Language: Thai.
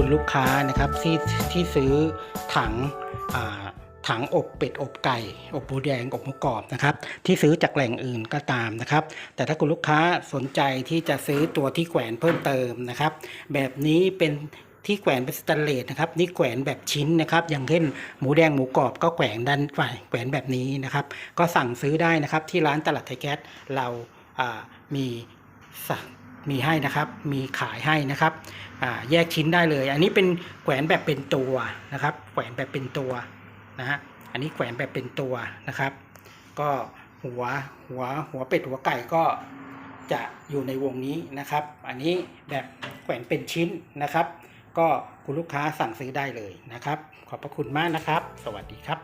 คุณลูกค้านะครับที่ที่ซื้อถังถังอบเป็ดอบไก่อบหมูแดงอบหมูกรอบนะครับที่ซื้อจากแหล่งอื่นก็ตามนะครับ แต่ถ้าคุณลูกค้าสนใจที่จะซื้อตัวที่แขวนเพิ่มเติมนะครับ แบบนี้เป็นที่แขวนเป็นสแตนเลสนะครับนี่แขวนแบบชิ้นนะครับ อย่างเช่นหมูแดงหมูกรอบก็แขวนด้านฝ่ายแขวนแบบนี้นะครับ ก็สั่งซื้อได้นะครับที่ร้านตลาดไทยแก๊สเรามีสั่ง มีให้นะครับมีขายให้นะครับแยกชิ้นได้เลย อันนี้เป็นแขวนแบบเป็นตัวนะครับ แขวนแบบเป็นตัวนะฮะอันนี้แขวนแบบเป็นตัวนะครับ ก็หัวหัวหัวเป็ดหัวไก่ก็จะอยู่ในวงนี้นะครับ อันนี้แบบแขวนเป็นชิ้นนะครับ ก็คุณลูกค้าสั่งซื้อได้เลยนะครับ ขอบพระคุณมากนะครับ สวัสดีครับ